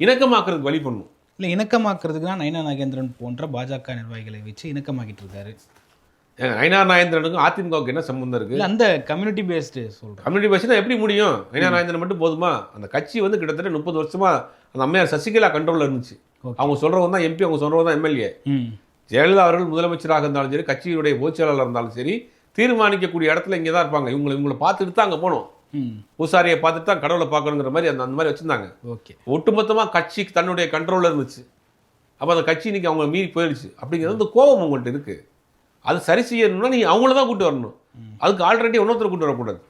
இணக்கமாக்குறதுக்கு வழி பண்ணணும் இல்லை இணக்கமாக்குறதுக்கு தான் நயனா நாகேந்திரன் போன்ற பாஜக நிர்வாகிகளை வச்சு இணக்கமாக்கிட்டு இருக்காரு. ஏங்க, நயினார் நாயந்திரனுக்கும் அதிமுகவுக்கு என்ன சம்பந்தம் இருக்குது அந்த கம்யூனிட்டி பேஸ்டு சொல்கிறேன் கம்யூனிட்டி பேசினா எப்படி முடியும்? நயினார் நாயந்திரன் மட்டும் போதுமா? அந்த கட்சி வந்து கிட்டத்தட்ட முப்பது வருஷமா அந்த அம்மையார் சசிகலா கண்ட்ரோலில் இருந்துச்சு. அவங்க சொல்றவங்க தான் எம்பி அவங்க சொல்றவங்க தான் எம்எல்ஏ ம். ஜெயலலிதா அவர்கள் முதலமைச்சராக இருந்தாலும் சரி கட்சியுடைய பொதுச்செயலாளர் இருந்தாலும் சரி தீர்மானிக்கக்கூடிய இடத்துல இங்கே தான் இருப்பாங்க. இவங்களை இவங்களை பார்த்துட்டு தான் அங்கே போகணும். ம் பூசாரியை பார்த்துட்டு தான் கடவுளை பார்க்கணுங்கிற மாதிரி அந்த அந்த மாதிரி வச்சுருந்தாங்க. ஓகே. ஒட்டுமொத்தமாக கட்சி தன்னுடைய கண்ட்ரோலில் இருந்துச்சு. அப்போ அந்த கட்சி இன்னைக்கு அவங்க மீறி போயிடுச்சு. அப்படிங்கிறது இந்த கோபம் உங்கள்கிட்ட இருக்குது அது சரி செய்யணும்னா நீங்கள் அவங்கள தான் கூட்டு வரணும். அதுக்கு ஆல்ரெடி இன்னொருத்தர் கூட்டு வரக்கூடாது.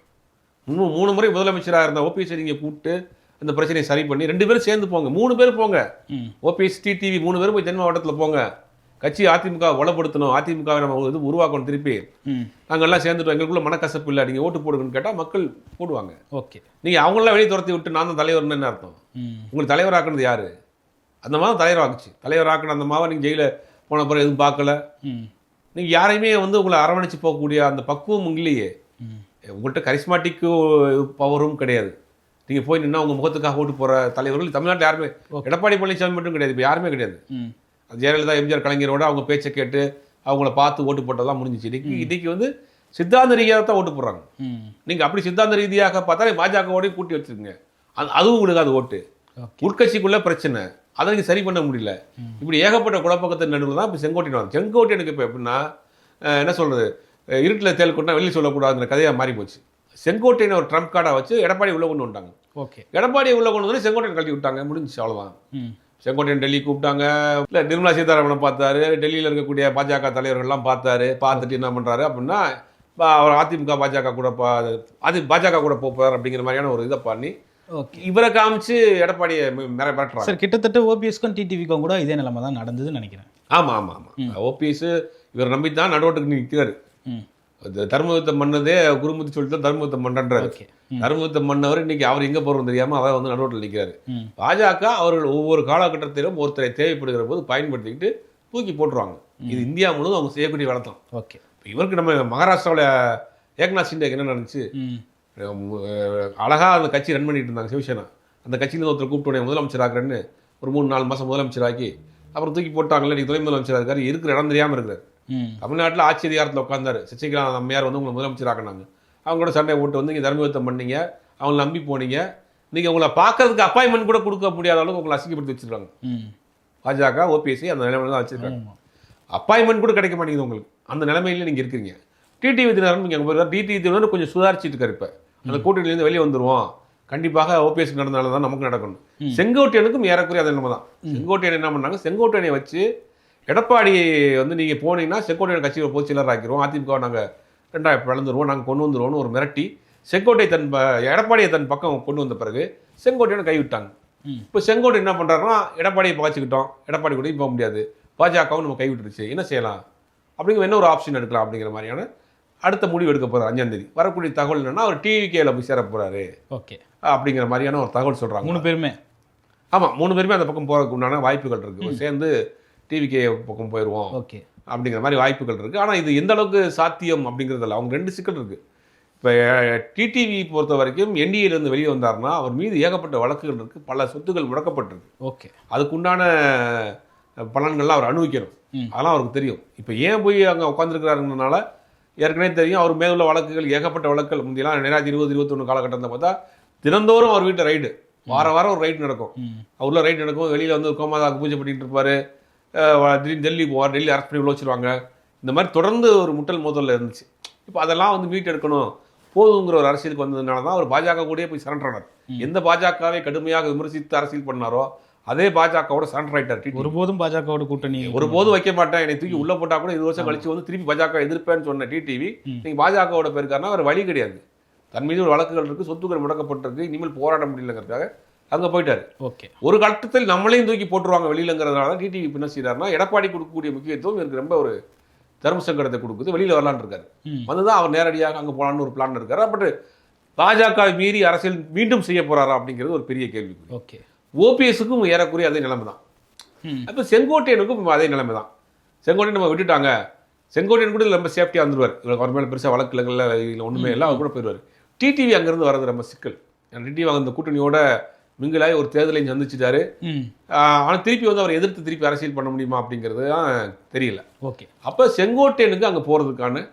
இன்னும் மூணு முறை முதலமைச்சராக இருந்த ஓபிஎஸ் நீங்கள் கூப்பிட்டு அந்த பிரச்சனையை சரி பண்ணி ரெண்டு பேரும் சேர்ந்து போங்க. மூணு பேர் போங்க. ஓபிஎஸ் டிடிவி மூணு பேரும் போய் தென் மாவட்டத்தில் போங்க. கட்சி அதிமுக வளப்படுத்தணும் அதிமுகவை நம்ம இது உருவாக்கணும் திருப்பி. ம். நாங்கள் எல்லாம் சேர்ந்துட்டோம் எங்களுக்குள்ள மனக்கசப்பு இல்லை. நீங்கள் ஓட்டு போடுங்கன்னு கேட்டால் மக்கள் போடுவாங்க. ஓகே. நீங்கள் அவங்களெல்லாம் வெளியே துரத்தி விட்டு நான் தான் தலைவர்னு என்ன அர்த்தம்? உங்களுக்கு தலைவராக்குனது யாரு? அந்த மாதிரி தலைவராக்குச்சு. தலைவராக்குன அந்த மாவை நீங்கள் ஜெயில போன பிறகு எதுவும் பார்க்கல. நீங்கள் யாரையுமே வந்து உங்களை அரவணைச்சு போகக்கூடிய அந்த பக்குவம் இல்லையே உங்கள்கிட்ட கரிஸ்மாட்டிக்கு பவரும் கிடையாது. நீங்கள் போய் நின்னா உங்கள் முகத்துக்காக ஓட்டு போகிற தலைவர்கள் தமிழ்நாட்டில் யாருமே எடப்பாடி பழனிசாமி மட்டும் கிடையாது இப்போ யாருமே கிடையாது. ஜெயலலிதா எம்ஜிஆர் கலைஞரோட அவங்க பேச்சை கேட்டு அவங்கள பார்த்து ஓட்டு போட்டதெல்லாம் முடிஞ்சிச்சு. இன்னைக்கு இன்னைக்கு வந்து சித்தாந்த ரீதியாக தான் ஓட்டு போடுறாங்க. நீங்கள் அப்படி சித்தாந்த ரீதியாக பார்த்தா பாஜகவோடய கூட்டி வச்சுருங்க. அது அதுவும் உங்களுக்கு அது ஓட்டு. உட்கட்சிக்குள்ள பிரச்சனை. அதை நீங்க சரி பண்ண முடியல. இப்படி ஏகப்பட்ட குழப்பக்கத்தின் நடுவில் தான் இப்போ செங்கோட்டையன் வந்து செங்கோட்டையனுக்கு இப்போ எப்படின்னா என்ன சொல்றது? அஹ், இருட்டில் தேல் கொண்டா வெளியே சொல்லக்கூடாதுங்கிற கதையாக மாறி போச்சு. செங்கோட்டையனை ஒரு ட்ரம்ப் கார்டை வச்சு எடப்பாடி உள்ள கொண்டு வந்துட்டாங்க. ஓகே. எடப்பாடி உள்ள கொண்டு வந்து செங்கோட்டையன் கழட்டி விட்டாங்க. முடிஞ்சுச்சு அவ்வளோதான் செங்கோட்டையன் டெல்லி கூப்பிட்டாங்க. இல்லை நிர்மலா சீதாராமனை பார்த்தாரு. டெல்லியில் இருக்கக்கூடிய பாஜக தலைவர்கள்லாம் பார்த்தாரு. பார்த்துட்டு என்ன பண்ணுறாரு அப்படின்னா அவர் அதிமுக பாஜக கூட பா அது பாஜக கூட போப்பார் அப்படிங்கிற மாதிரியான ஒரு இதை பண்ணி ஓகே. இவரை காமிச்சு எடப்பாடியை மிரட்டுறாங்க சார் கிட்டத்தட்ட ஓபிஎஸ்க்கும் டிடிவிக்கும் கூட இதே நிலைமை தான் நடந்ததுன்னு நினைக்கிறேன். ஆமா ஆமா ஆமா. ஓபிஎஸ் இவர் நம்பி தான் நடுவோட்டுக்கு நிற்கிறாரு ம் தர்மயுத்தம் பண்ணதே குருமூர்த்தி சொல்லிட்டு தான் தர்மயுத்தம் பண்றன்றாரு ஓகே தர்மயுத்தம் பண்ணவர் இன்னைக்கு அவர் எங்க போறோம் தெரியாம அவர் வந்து நடுவோட்டில் நிற்கிறாரு பாஜக அவர்கள் ஒவ்வொரு காலகட்டத்திலும் ஒருத்தரை தேவைப்படுகிற போது பயன்படுத்திக்கிட்டு தூக்கி போட்டுருவாங்க. இது இந்தியா முழுவதும் அவங்க செய்யக்கூடிய தான் ஓகே. இப்ப இவருக்கு நம்ம மகாராஷ்டிராவில் ஏக்நாத் சிண்டேக்கு என்ன நடந்துச்சு? அழகா அந்த கட்சி ரன் பண்ணிட்டு இருந்தாங்க சிவசேனா. அந்த கட்சியில ஒருத்தர் கூப்பிட்டு உடனே முதலமைச்சர் ஆக்குறேன்னு ஒரு மூணு நாலு மாசம் முதலமைச்சர் ஆக்கி அப்புறம் தூக்கி போட்டாங்கல்ல நீ துணை முதலமைச்சர் இருக்காரு இருக்கிற இடம் தெரியாம இருக்கிறார். தமிழ்நாட்டில் ஆட்சி அதிகாரத்தில் உட்காந்தாரு சசிகலா அம்மையார் வந்து உங்களை முதலமைச்சர் ஆக்கினாங்க அவங்க கூட சண்டை போட்டு வந்து நீங்கள் தர்மயுத்தம் பண்ணீங்க. அவங்களை நம்பி போனீங்க. நீங்கள் உங்களை பார்க்கறதுக்கு அப்பாயின்மெண்ட் கூட கொடுக்க முடியாத அளவுக்கு உங்களை அசிங்கப்படுத்தி வச்சிருக்காங்க. பாஜக ஓபிஎஸ்சி அந்த நிலைமையில தான் வச்சிருக்காங்க. அப்பாயின்மெண்ட் கூட கிடைக்க மாட்டேங்குது உங்களுக்கு. அந்த நிலைமையில நீங்கள் இருக்கிறீங்க டிடிவி தினகரன் நீங்கள் அங்கே போயிருக்காரு டிடிவி தினகரன் கொஞ்சம் சுதாரிச்சிட்டு இருக்காரு இப்போ. அந்த கூட்டணியிலேருந்து வெளியே வந்துருவோம். கண்டிப்பாக ஓபிஎஸ் நடந்தாலும் தான் நமக்கு நடக்கணும். செங்கோட்டையனுக்கும் ஏறக்குறைய அதே நிலைமை தான். செங்கோட்டையன் என்ன பண்ணாங்க? செங்கோட்டையனை வச்சு எடப்பாடி வந்து நீங்கள் போனீங்கன்னா செங்கோட்டையன் கட்சியில் பொதுச் செயலர் ஆக்கிடுவோம் அதிமுக நாங்கள் ரெண்டாயிரம் பிளந்துருவோம் நாங்கள் கொண்டு வந்துருவோம்னு ஒரு மிரட்டி செங்கோட்டை தன் எடப்பாடியை தன் பக்கம் கொண்டு வந்த பிறகு செங்கோட்டையனை கைவிட்டாங்க. இப்போ செங்கோட்டை என்ன பண்ணுறாருன்னா எடப்பாடியை பாய்ச்சிக்கிட்டோம். எடப்பாடி கூட போக முடியாது. பாஜகவும் நம்ம கைவிட்டுருச்சு. என்ன செய்யலாம்? அப்படிங்கிற என்ன ஒரு ஆப்ஷன் எடுக்கலாம் அப்படிங்கிற மாதிரியான அடுத்த முடிவு எடுக்க போகிறார் அஞ்சாம் தேதி. வரக்கூடிய தகவல் என்னன்னா அவர் டிவிகேல போய் சேர போறாரு. ஓகே. அப்படிங்கிற மாதிரியான ஒரு தகவல் சொல்றாங்க. மூணு பேருமே. ஆமா மூணு பேருமே அந்த பக்கம் போறதுக்கு உண்டான வாய்ப்புகள் இருக்கு. சேர்ந்து டிவிகே பக்கம் போயிடுவோம் ஓகே. அப்படிங்கிற மாதிரி வாய்ப்புகள் இருக்கு. ஆனா இது எந்த அளவுக்கு சாத்தியம் அப்படிங்கிறதுல அவங்க ரெண்டு சிக்கல் இருக்கு. இப்போ டிடிவி பொறுத்த வரைக்கும் இருந்து வெளியே வந்தாருன்னா அவர் மீது ஏகப்பட்ட வழக்குகள் இருக்கு. பல சொத்துக்கள் முடக்கப்பட்டிருக்கு. ஓகே. அதுக்குண்டான பலன்கள்லாம் அவர் அனுபவிக்கணும். அதெல்லாம் அவருக்கு தெரியும். இப்போ ஏன் போய் அங்கே உட்காந்துருக்கிறாருனால ஏற்கனவே தெரியும். அவர் மேலுள்ள வழக்குகள் ஏகப்பட்ட வழக்குகள் முந்தையெல்லாம் ரெண்டாயிரத்தி இருபது இருபத்தொன்று காலகட்டத்தில் பார்த்தா தினந்தோறும் அவர் வீட்டு ரைடு வார வாரம் ஒரு ரைடு நடக்கும். அவர்ல ரைடு நடக்கும். வெளியில் வந்து கோமாதாக்கு பூஜை பண்ணிட்டு இருப்பாரு. டெல்லி போவார் டெல்லி அரெஸ்ட் பண்ணி உள்ள வச்சிருவாங்க. இந்த மாதிரி தொடர்ந்து ஒரு முட்டல் மோதல்ல இருந்துச்சு. இப்போ அதெல்லாம் வந்து மீட் எடுக்கணும். போதுங்கிற ஒரு அரசியலுக்கு வந்ததுனால தான் அவர் பாஜக கூடயே போய் சரண்டர் ஆனார். எந்த பாஜகவை கடுமையாக விமர்சித்து அரசியல் பண்ணாரோ அதே பாஜகவோட சரண்டர் ஆயிட்டார் டிடி ஒருபோதும் பாஜகவோட கூட்டணி ஒருபோதும் வைக்க மாட்டேன். என்னை தூக்கி உள்ள போட்டா கூட இருபது வருஷம் கழிச்சு வந்து திருப்பி பாஜக எதிர்ப்பேன்னு சொன்ன டிடிவி நீங்க பாஜகவோட போயிருக்காருன்னா அவர் வழி கிடையாது. தன் மீது ஒரு வழக்குகள் இருக்கு சொத்துக்கள் முடக்கப்பட்டிருக்கு இனிமேல் போராட முடியலங்கிறதுக்காக அங்க போயிட்டாரு. ஓகே. ஒரு கட்டத்தில் நம்மளையும் தூக்கி போட்டுருவாங்க வெளியிலங்கிறதுனால தான் டிடிவி என்ன செய்யறாருன்னா எடப்பாடி கொடுக்கக்கூடிய முக்கியத்துவம் எனக்கு ரொம்ப ஒரு தர்ம சங்கடத்தை கொடுக்குது. வெளியில வரலான்னு இருக்காரு. ம். வந்துதான் அவர் நேரடியாக அங்க போலான்னு ஒரு பிளான் இருக்காரு. பட் பாஜக மீறி அரசியல் மீண்டும் செய்ய போறாரா அப்படிங்கிறது ஒரு பெரிய கேள்வி ஓகே. ஓபிஎஸ்க்கும் ஏறக்குறைய அதே நிலைமை தான். அப்போ செங்கோட்டையனுக்கும் அதே நிலைமை தான். செங்கோட்டையன் நம்ம விட்டுட்டாங்க. செங்கோட்டையன் கூட ரொம்ப சேஃப்டியாக வந்துருவார் இவருக்கு அவர் மேலே பெருசாக வழக்குல இல்லை ஒன்றுமே இல்லை அவர் கூட போயிடுவார் டிடிவி அங்கேருந்து வர்றது ரொம்ப சிக்கல். டிடிவி அந்த கூட்டணியோட மிங்கிலாகி ஒரு தேர்தலையும் சந்திச்சிட்டாரு ஆனால் திருப்பி வந்து அவர் எதிர்த்து திருப்பி அரசியல் பண்ண முடியுமா அப்படிங்கிறது தான் தெரியல. ஓகே. அப்போ செங்கோட்டையனுக்கு அங்கே போகிறதுக்கான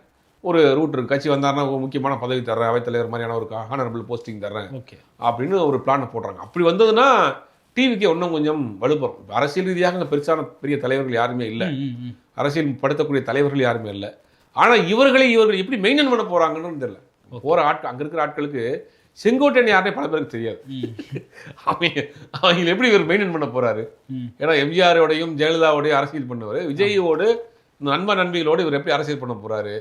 ஒரு ரூட் இருக்கு. கட்சி வந்தாருன்னா முக்கியமான பதவி தர்றேன் அவைத்தலைவர் மாதிரியான ஒரு ஹானரபிள் போஸ்டிங் தர்றேன் ஓகே. அப்படின்னு ஒரு பிளானை போடுறாங்க. அப்படி வந்ததுன்னா டிவிக்கு இன்னும் கொஞ்சம் வலுப்பெறும் அரசியல் ரீதியாக அங்கே பெருசான பெரிய தலைவர்கள் யாருமே இல்லை. அரசியல் படுத்தக்கூடிய தலைவர்கள் யாருமே இல்லை. ஆனால் இவர்களை இவர்கள் எப்படி மெயின்டைன் பண்ண போறாங்கன்னு தெரியல. போற ஆட்கள் அங்கே இருக்கிற ஆட்களுக்கு செங்கோட்டையன் யாருனே பல பேருக்கு தெரியாது. அவங்க அவங்க எப்படி இவர் மெயின்டைன் பண்ண போறாரு? ஏன்னா எம்ஜிஆரோடையும் ஜெயலலிதாவோடையும் அரசியல் பண்ணவர். விஜயோடு நண்ப நண்பிகளோடு இவர் எப்படி அரசியல் பண்ண போறாரு?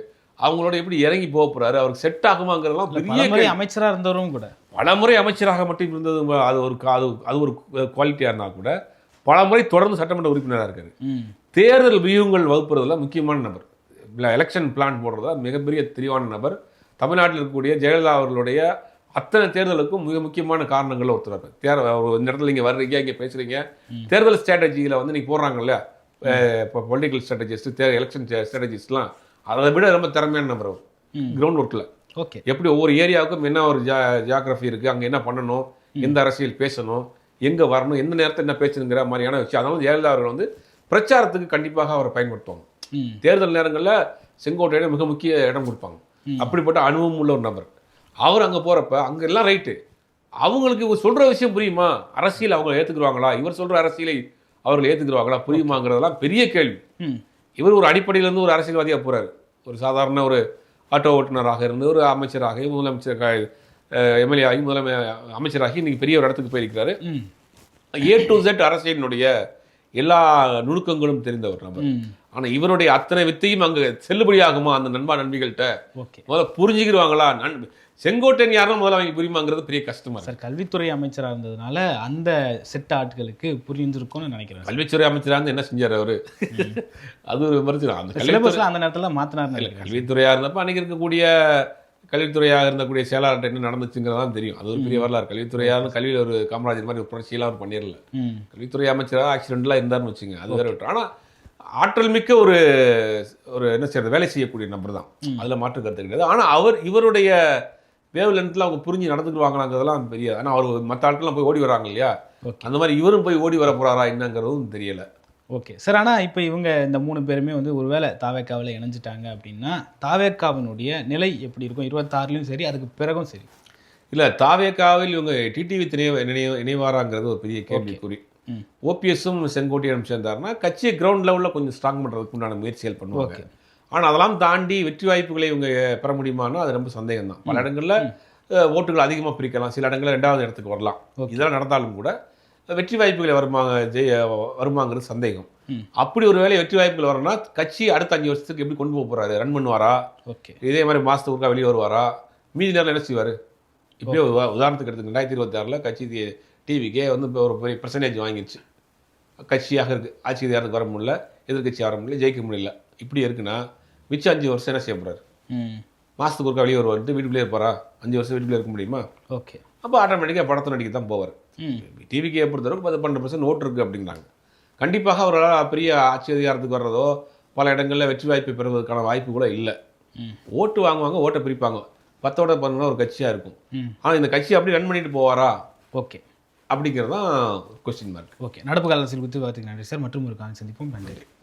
அவங்களோட எப்படி இறங்கி போக போறாரு? அவருக்கு செட் ஆகுமாங்கிறதெல்லாம் பெரிய பலமுறை அமைச்சரா இருந்தவரும் கூட. பலமுறை அமைச்சராக மட்டும் இருந்தது அது ஒரு அது அது ஒரு குவாலிட்டியாக இருந்தால் கூட பலமுறை தொடர்ந்து சட்டமன்ற உறுப்பினராக இருக்காரு. தேர்தல் வியூகங்கள் வகுப்புறதுல முக்கியமான நபர். எலெக்ஷன் பிளான் போடுறதா மிகப்பெரிய தெளிவான நபர். தமிழ்நாட்டில் இருக்கக்கூடிய ஜெயலலிதா அவர்களுடைய அத்தனை தேர்தலுக்கும் மிக முக்கியமான காரணங்கள் ஒருத்தர். தேர் ஒரு இந்த இடத்துல நீங்கள் வர்றீங்க இங்கே பேசுறீங்க. தேர்தல் ஸ்ட்ராட்டஜியில் வந்து நீங்கள் போடுறாங்கல்ல இப்போ பொலிட்டிக்கல் ஸ்ட்ராட்டஜிஸ்ட் தே எலெக்ஷன் ஸ்ட்ராட்டஜிஸ்ட்லாம் அதை விட ரொம்ப திறமையான அவர். ம். கிரவுண்ட் ஒர்க்கில் ஓகே. எப்படி ஒவ்வொரு ஏரியாவுக்கும் என்ன ஒரு ஜா ஜியாகிரஃபி இருக்குது அங்கே என்ன பண்ணணும் எந்த அரசியல் பேசணும் எங்கே வரணும் எந்த நேரத்தில் என்ன பேசணுங்கிற மாதிரியான விஷயம். அதனால ஜெயலலிதா அவர்கள் வந்து பிரச்சாரத்துக்கு கண்டிப்பாக அவரை பயன்படுத்துவாங்க. தேர்தல் நேரங்களில் செங்கோட்டையில மிக முக்கிய இடம் கொடுப்பாங்க. அப்படிப்பட்ட அனுபவம் உள்ள ஒரு நபர். அவர் அங்கே போகிறப்ப அங்கே எல்லாம் ரைட்டு அவங்களுக்கு இவர் சொல்கிற விஷயம் புரியுமா? அரசியல் அவங்க ஏற்றுக்குருவாங்களா இவர் சொல்கிற அரசியலை அவர்கள் ஏற்றுக்குருவாங்களா புரியுமாங்கிறதெல்லாம் பெரிய கேள்வி. இவர் ஒரு அடிப்படையிலேருந்து ஒரு அரசியல்வாதியாக போறாரு. ஒரு சாதாரண ஒரு ஆட்டோ ஓட்டுநராக இருந்து ஒரு அமைச்சராகி முதலமைச்சர் எம்எல்ஏ ஆகி முதலமை அமைச்சராகி இன்னைக்கு பெரிய ஒரு இடத்துக்கு போயிருக்கிறாரு. ஏ டு Z அரசியலினுடைய எல்லா நுணுக்கங்களும் தெரிந்தவர் நபர் ம். ஆனா இவருடைய அத்தனை வித்தையும் அங்க செல்லுபடியாகுமா? அந்த நண்பா நண்பிகள்கிட்ட ஓகே. முதல்ல புரிஞ்சுக்கிடுவாங்களா? நன் செங்கோட்டையன் யாரும் முதல்ல அவங்க புரியுமாங்கிறது பெரிய கஷ்டமா சார் கல்வித்துறை அமைச்சரா இருந்ததுனால அந்த செட் ஆட்களுக்கு புரிஞ்சிருக்கும்னு நினைக்கிறேன். கல்வித்துறை அமைச்சரா இருந்து என்ன செஞ்சாரு அவரு? அது ஒரு விமர்சனம் அந்த சிலபஸ்ல அந்த நேரத்துல நினைக்கிறேன் கல்வித்துறையாக இருந்தப்ப அன்றைக்கி இருக்கக்கூடிய கல்வித்துறையாக இருந்தக்கூடிய செயலாளர்கிட்ட என்ன நடந்துச்சுங்கிறதான் தெரியும். அது ஒரு பெரிய வரலாறு. கல்வித்துறையாக கல்வியில் ஒரு காமராஜர் மாதிரி ஒரு புரட்சியெல்லாம் அவர் பண்ணிடல. கல்வித்துறை அமைச்சராக ஆக்சிடென்ட்லாம் இருந்தாருன்னு வச்சுங்க அது வேற விட்டு ஆனால் ஆற்றல் மிக்க ஒரு ஒரு என்ன செய்யறது? வேலை செய்யக்கூடிய நபர் தான். அதில் மாற்று கருத்து கிடையாது. ஆனால் அவர் இவருடைய வேவ் லென்த்தில் அவங்க புரிஞ்சு நடந்துக்குவாங்களாங்கிறதெல்லாம் பெரிய ஆனால் அவர் மற்ற ஆட்கள்லாம் போய் ஓடி வராங்க இல்லையா. அந்த மாதிரி இவரும் போய் ஓடி வர போறாரா என்னங்கிறதும் தெரியல. ஓகே. சார் ஆனால் இப்போ இவங்க இந்த மூணு பேருமே வந்து ஒருவேளை தாவேக்காவில் இணைஞ்சிட்டாங்க அப்படின்னா தாவேக்காவினுடைய நிலை எப்படி இருக்கும்? இருபத்தாறுலையும் சரி அதுக்கு பிறகும் சரி. இல்ல தாவேக்காவில் இவங்க டிடிவி திணைய நினைவு இணைவாராங்கிறது ஒரு பெரிய கேள்விக்குறி. ஓபிஎஸும் செங்கோட்டையனும் சேர்ந்தாருன்னா கட்சியை கிரவுண்ட் லெவலில் கொஞ்சம் ஸ்ட்ராங் பண்ணுறதுக்கு உண்டான முயற்சிகள் பண்ணுவாங்க. ஓகே. ஆனால் அதெல்லாம் தாண்டி வெற்றி வாய்ப்புகளை இவங்க பெற முடியுமான்னா அது ரொம்ப சந்தேகம் தான் பல இடங்களில் ஓட்டுகள் அதிகமாக பிரிக்கலாம். சில இடங்களில் ரெண்டாவது இடத்துக்கு வரலாம். இதெல்லாம் நடந்தாலும் கூட வெற்றி வாய்ப்புகளை வருமாங்க ஜெய வருமாங்கிறது சந்தேகம். அப்படி ஒரு வேளை வெற்றி வாய்ப்புகள் வரணும்னா கட்சி அடுத்த அஞ்சு வருஷத்துக்கு எப்படி கொண்டு போக போறாரு? ரன் பண்ணுவாரா? ஓகே. இதே மாதிரி மாதத்துக்கு ஒருக்கா வெளியே வருவாரா? மீதி நேரம் என்ன செய்வார்? இப்படியே உதாரணத்துக்கு எடுத்துங்க ரெண்டாயிரத்தி இருபத்தாறில் கட்சி டிவிக்கே வந்து இப்போ ஒரு பெரிய பர்சன்டேஜ் வாங்கிடுச்சு கட்சியாக இருக்குது ஆட்சி அதிகாரத்துக்கு வர முடியல எதிர்கட்சி வர முடியல ஜெயிக்க முடியல. இப்படி இருக்குன்னா மிச்சம் அஞ்சு வருஷம் என்ன செய்ய போறாரு. ம். மாதத்துக்கு ஒருக்கா வெளியே வருவார்ட்டு வீட்டுக்குள்ளே இருப்பாரா? அஞ்சு வருஷம் வீட்டுக்குள்ளே இருக்க முடியுமா? ஓகே. அப்போ ஆட்டோமேட்டிக்காக படத்தை நடிக்க தான் போவார். டிவிக்கு பொறுத்தவரைக்கும் பத்து பன்னெண்டு பர்சன்ட் ஓட்டு இருக்குது அப்படிங்கிறாங்க. கண்டிப்பாக அவரால் பெரிய ஆட்சி அதிகாரத்துக்கு வர்றதோ பல இடங்களில் வெற்றி வாய்ப்பு பெறுவதற்கான வாய்ப்பு கூட இல்லை. ம். ஓட்டு வாங்குவாங்க ஓட்டை பிரிப்பாங்க. பத்தோட பதினொன்று ஒரு கட்சியாக இருக்கும். ஆனால் இந்த கட்சி அப்படி ரன் பண்ணிட்டு போவாரா? ஓகே. அப்படிங்கிறது தான் கொஸ்டின் மார்க் ஓகே. நடப்பு கால அரசியல் குறித்து பார்த்துக்கு நன்றி சார். மற்றும் ஒரு காணி சந்திப்போம். நன்றி.